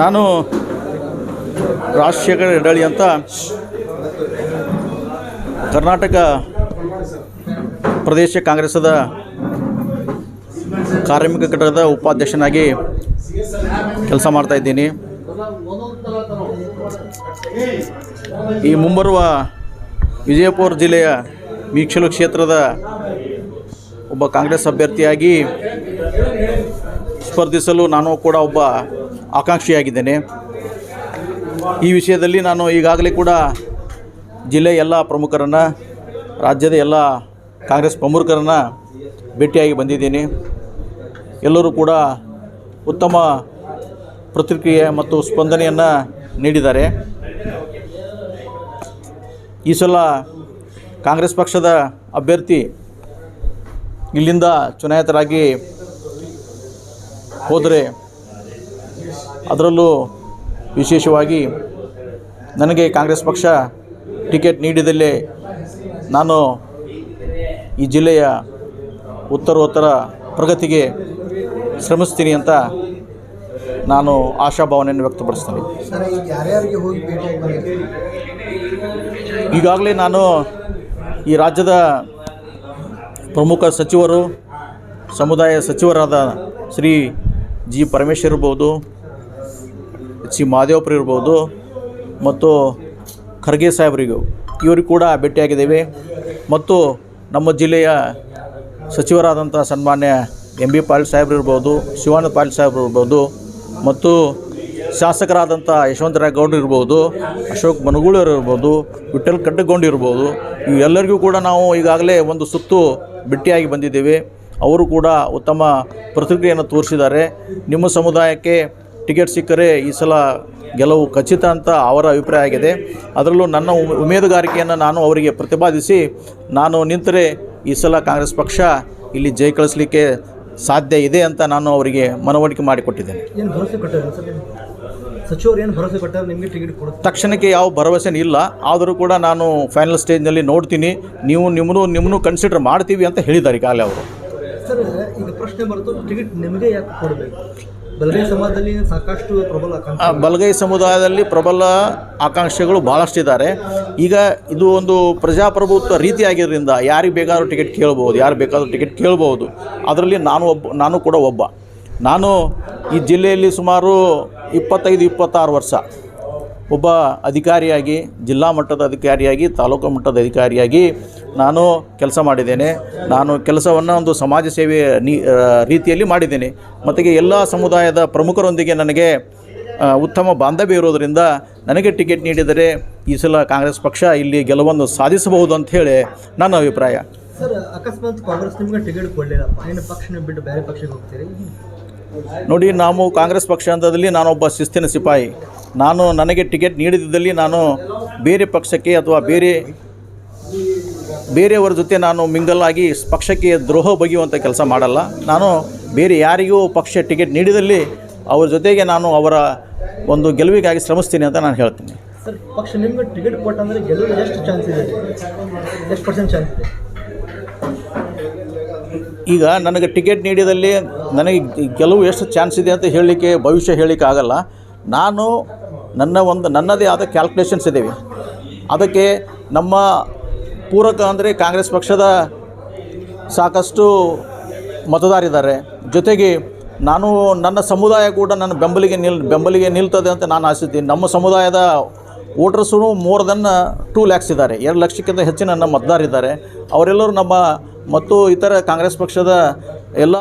ನಾನು ರಾಜಶೇಖರ ಹೆಡಳಿ ಅಂತ ಕರ್ನಾಟಕ ಪ್ರದೇಶ ಕಾಂಗ್ರೆಸದ ಕಾರ್ಮಿಕ ಘಟಕದ ಉಪಾಧ್ಯಕ್ಷನಾಗಿ ಕೆಲಸ ಮಾಡ್ತಾ ಇದ್ದೀನಿ. ಈ ಮುಂಬರುವ ವಿಜಯಪುರ ಜಿಲ್ಲೆಯ ಮೀಕ್ಷಲು ಕ್ಷೇತ್ರದ ಒಬ್ಬ ಕಾಂಗ್ರೆಸ್ ಅಭ್ಯರ್ಥಿಯಾಗಿ ಸ್ಪರ್ಧಿಸಲು ನಾನು ಕೂಡ ಒಬ್ಬ ಆಕಾಂಕ್ಷಿಯಾಗಿದ್ದೇನೆ. ಈ ವಿಷಯದಲ್ಲಿ ನಾನು ಈಗಾಗಲೇ ಕೂಡ ಜಿಲ್ಲೆಯ ಎಲ್ಲ ಪ್ರಮುಖರನ್ನು, ರಾಜ್ಯದ ಎಲ್ಲ ಕಾಂಗ್ರೆಸ್ ಪ್ರಮುಖರನ್ನು ಭೇಟಿಯಾಗಿ ಬಂದಿದ್ದೀನಿ. ಎಲ್ಲರೂ ಕೂಡ ಉತ್ತಮ ಪ್ರತಿಕ್ರಿಯೆ ಮತ್ತು ಸ್ಪಂದನೆಯನ್ನು ನೀಡಿದ್ದಾರೆ. ಈ ಸಲ ಕಾಂಗ್ರೆಸ್ ಪಕ್ಷದ ಅಭ್ಯರ್ಥಿ ಇಲ್ಲಿಂದ ಚುನಾಯಿತರಾಗಿ ಹೋದರೆ ಅದರಲ್ಲೂ ವಿಶೇಷವಾಗಿ ನನಗೆ ಕಾಂಗ್ರೆಸ್ ಪಕ್ಷ ಟಿಕೆಟ್ ನೀಡಿದಲ್ಲಿ ನಾನು ಈ ಜಿಲ್ಲೆಯ ಉತ್ತರೋತ್ತರ ಪ್ರಗತಿಗೆ ಶ್ರಮಿಸ್ತೀನಿ ಅಂತ ನಾನು ಆಶಾಭಾವನೆಯನ್ನು ವ್ಯಕ್ತಪಡಿಸ್ತೀನಿ. ಈಗಾಗಲೇ ನಾನು ಈ ರಾಜ್ಯದ ಪ್ರಮುಖ ಸಚಿವರು ಸಮುದಾಯ ಸಚಿವರಾದ ಶ್ರೀ ಜಿ ಪರಮೇಶ್ವರ್ ಇರ್ಬೋದು ಸಿ ಮಹದೇವಪ್ರ ಇರ್ಬೋದು, ಮತ್ತು ಖರ್ಗೆ ಸಾಹೇಬರಿಗೂ. ಇವರು ಕೂಡ ಭೇಟಿಯಾಗಿದ್ದೇವೆ. ಮತ್ತು ನಮ್ಮ ಜಿಲ್ಲೆಯ ಸಚಿವರಾದಂಥ ಸನ್ಮಾನ್ಯ ಎಂ ಬಿ ಪಾಟೀಲ್ ಸಾಹೇಬ್ರು ಇರ್ಬೋದು, ಶಿವಾನಂದ ಪಾಟೀಲ್ ಸಾಹೇಬ್ರು ಇರ್ಬೋದು, ಮತ್ತು ಶಾಸಕರಾದಂಥ ಯಶವಂತರಾಯ ಗೌಡ್ರು ಇರ್ಬೋದು, ಅಶೋಕ್ ಮನಗೂಳರು ಇರ್ಬೋದು ವಿಠಲ್ ಕಡ್ಡಗೊಂಡಿರ್ಬೋದು ಇವೆಲ್ಲರಿಗೂ ಕೂಡ ನಾವು ಈಗಾಗಲೇ ಒಂದು ಸುತ್ತು ಭೇಟಿಯಾಗಿ ಬಂದಿದ್ದೇವೆ. ಅವರು ಕೂಡ ಉತ್ತಮ ಪ್ರತಿಕ್ರಿಯೆಯನ್ನು ತೋರಿಸಿದ್ದಾರೆ. ನಿಮ್ಮ ಸಮುದಾಯಕ್ಕೆ ಟಿಕೆಟ್ ಸಿಕ್ಕರೆ ಈ ಸಲ ಗೆಲುವು ಖಚಿತ ಅಂತ ಅವರ ಅಭಿಪ್ರಾಯ ಆಗಿದೆ. ಅದರಲ್ಲೂ ನನ್ನ ಉಮ್- ಉಮೇದುಗಾರಿಕೆಯನ್ನು ನಾನು ಅವರಿಗೆ ಪ್ರತಿಪಾದಿಸಿ ನಾನು ನಿಂತರೆ ಈ ಸಲ ಕಾಂಗ್ರೆಸ್ ಪಕ್ಷ ಇಲ್ಲಿ ಜಯ ಕಳಿಸ್ಲಿಕ್ಕೆ ಸಾಧ್ಯ ಇದೆ ಅಂತ ನಾನು ಅವರಿಗೆ ಮನವರಿಕೆ ಮಾಡಿಕೊಟ್ಟಿದ್ದೇನೆ. ತಕ್ಷಣಕ್ಕೆ ಯಾವ ಭರವಸೆ ಇಲ್ಲ. ಆದರೂ ಕೂಡ ನಾನು ಫೈನಲ್ ಸ್ಟೇಜ್ನಲ್ಲಿ ನೋಡ್ತೀನಿ. ನೀವು ನಿಮ್ಮನ್ನು ನಿಮ್ಮನ್ನು ಕನ್ಸಿಡರ್ ಮಾಡ್ತೀವಿ ಅಂತ ಹೇಳಿದ್ದಾರೆ ಈಗಾಗಲೇ ಅವರು. ಪ್ರಶ್ನೆ ಬರುತ್ತೋ ಟಿಕೆಟ್ ನಿಮಗೆ ಯಾಕೆ ಕೊಡಬೇಕು? ಬಲಗೈ ಸಮಾಜದಲ್ಲಿ ಸಾಕಷ್ಟು ಪ್ರಬಲ ಆ, ಆಕಾಂಕ್ಷಿ ಬಲಗೈ ಸಮುದಾಯದಲ್ಲಿ ಪ್ರಬಲ ಆಕಾಂಕ್ಷೆಗಳು ಭಾಳಷ್ಟಿದ್ದಾರೆ ಈಗ ಇದು ಒಂದು ಪ್ರಜಾಪ್ರಭುತ್ವ ರೀತಿ ಆಗಿರೋದ್ರಿಂದ ಯಾರಿಗೆ ಬೇಕಾದರೂ ಟಿಕೆಟ್ ಕೇಳ್ಬೋದು ಯಾರು ಬೇಕಾದರೂ ಟಿಕೆಟ್ ಕೇಳ್ಬೋದು. ಅದರಲ್ಲಿ ನಾನು ಒಬ್ಬ ನಾನು ಕೂಡ ಒಬ್ಬ. ನಾನು ಈ ಜಿಲ್ಲೆಯಲ್ಲಿ ಸುಮಾರು ಇಪ್ಪತ್ತೈದು ಇಪ್ಪತ್ತಾರು ವರ್ಷ ಒಬ್ಬ ಅಧಿಕಾರಿಯಾಗಿ ಜಿಲ್ಲಾ ಮಟ್ಟದ ಅಧಿಕಾರಿಯಾಗಿ ತಾಲೂಕು ಮಟ್ಟದ ಅಧಿಕಾರಿಯಾಗಿ ನಾನು ಕೆಲಸ ಮಾಡಿದ್ದೇನೆ. ನಾನು ಕೆಲಸವನ್ನು ಒಂದು ಸಮಾಜ ಸೇವೆ ನೀ ರೀತಿಯಲ್ಲಿ ಮಾಡಿದ್ದೇನೆ. ಮತ್ತು ಎಲ್ಲ ಸಮುದಾಯದ ಪ್ರಮುಖರೊಂದಿಗೆ ನನಗೆ ಉತ್ತಮ ಬಾಂಧವ್ಯ ಇರೋದರಿಂದ ನನಗೆ ಟಿಕೆಟ್ ನೀಡಿದರೆ ಈ ಸಲ ಕಾಂಗ್ರೆಸ್ ಪಕ್ಷ ಇಲ್ಲಿ ಗೆಲುವನ್ನು ಸಾಧಿಸಬಹುದು ಅಂತ ಹೇಳಿ ನನ್ನ ಅಭಿಪ್ರಾಯ. ಸರ್ ಅಕಸ್ಮಾತ್ ಕಾಂಗ್ರೆಸ್ ನಿಮಗೆ ಟಿಕೆಟ್ ಕೊಡಲಿಲ್ಲಪ್ಪ. ಏನು ಪಕ್ಷ ಬಿಟ್ಟು ಬೇರೆ ಪಕ್ಷಕ್ಕೆ ಹೋಗ್ತೀರಿ? ನೋಡಿ ನಾವು ಕಾಂಗ್ರೆಸ್ ಪಕ್ಷ ಅಂತದಲ್ಲಿ ನಾನೊಬ್ಬ ಶಿಸ್ತಿನ ಸಿಪಾಯಿ. ನಾನು ನನಗೆ ಟಿಕೆಟ್ ನೀಡದಿದ್ದಲ್ಲಿ ನಾನು ಬೇರೆ ಪಕ್ಷಕ್ಕೆ ಅಥವಾ ಬೇರೆ ಬೇರೆಯವರ ಜೊತೆ ನಾನು ಮಿಂಗಲ್ ಆಗಿ ಪಕ್ಷಕ್ಕೆ ದ್ರೋಹ ಬಗೆಯುವಂಥ ಕೆಲಸ ಮಾಡಲ್ಲ. ನಾನು ಬೇರೆ ಯಾರಿಗೂ ಪಕ್ಷ ಟಿಕೆಟ್ ನೀಡಿದಲ್ಲಿ ಅವರ ಜೊತೆಗೆ ನಾನು ಅವರ ಒಂದು ಗೆಲುವಿಗಾಗಿ ಶ್ರಮಿಸ್ತೀನಿ ಅಂತ ನಾನು ಹೇಳ್ತೀನಿ. ಸರ್ ಪಕ್ಷ ನಿಮಗೆ ಟಿಕೆಟ್ ಕೊಟ್ಟಂದ್ರೆ ಗೆಲುವು ಎಷ್ಟು ಚಾನ್ಸ್ ಇದೆ? ಎಷ್ಟು ಪರ್ಸೆಂಟ್ ಚಾನ್ಸ್ ಇದೆ? ಈಗ ನನಗೆ ಟಿಕೆಟ್ ನೀಡಿದಲ್ಲಿ ನನಗೆ ಗೆಲುವು ಎಷ್ಟು ಚಾನ್ಸ್ ಇದೆ ಅಂತ ಹೇಳಲಿಕ್ಕೆ ಭವಿಷ್ಯ ಹೇಳಲಿಕ್ಕೆ ಆಗಲ್ಲ. ನಾನು ನನ್ನ ಒಂದು ನನ್ನದೇ ಆದ ಕ್ಯಾಲ್ಕುಲೇಷನ್ಸ್ ಇದ್ದೇವೆ. ಅದಕ್ಕೆ ನಮ್ಮ ಪೂರಕ ಅಂದರೆ ಕಾಂಗ್ರೆಸ್ ಪಕ್ಷದ ಸಾಕಷ್ಟು ಮತದಾರಿದ್ದಾರೆ ಜೊತೆಗೆ ನಾನು ನನ್ನ ಸಮುದಾಯ ಕೂಡ ನನ್ನ ಬೆಂಬಲಿಗೆ ನಿಲ್, ಬೆಂಬಲಿಗೆ ನಿಲ್ತದೆ ಅಂತ ನಾನು ಆಶಿಸ್ತೀನಿ. ನಮ್ಮ ಸಮುದಾಯದ voters more than two lakhs ಇದ್ದಾರೆ. ಎರಡು ಲಕ್ಷಕ್ಕಿಂತ ಹೆಚ್ಚಿನ ನಮ್ಮ ಮತದಾರಿದ್ದಾರೆ ಅವರೆಲ್ಲರೂ ನಮ್ಮ ಮತ್ತು ಇತರ ಕಾಂಗ್ರೆಸ್ ಪಕ್ಷದ ಎಲ್ಲ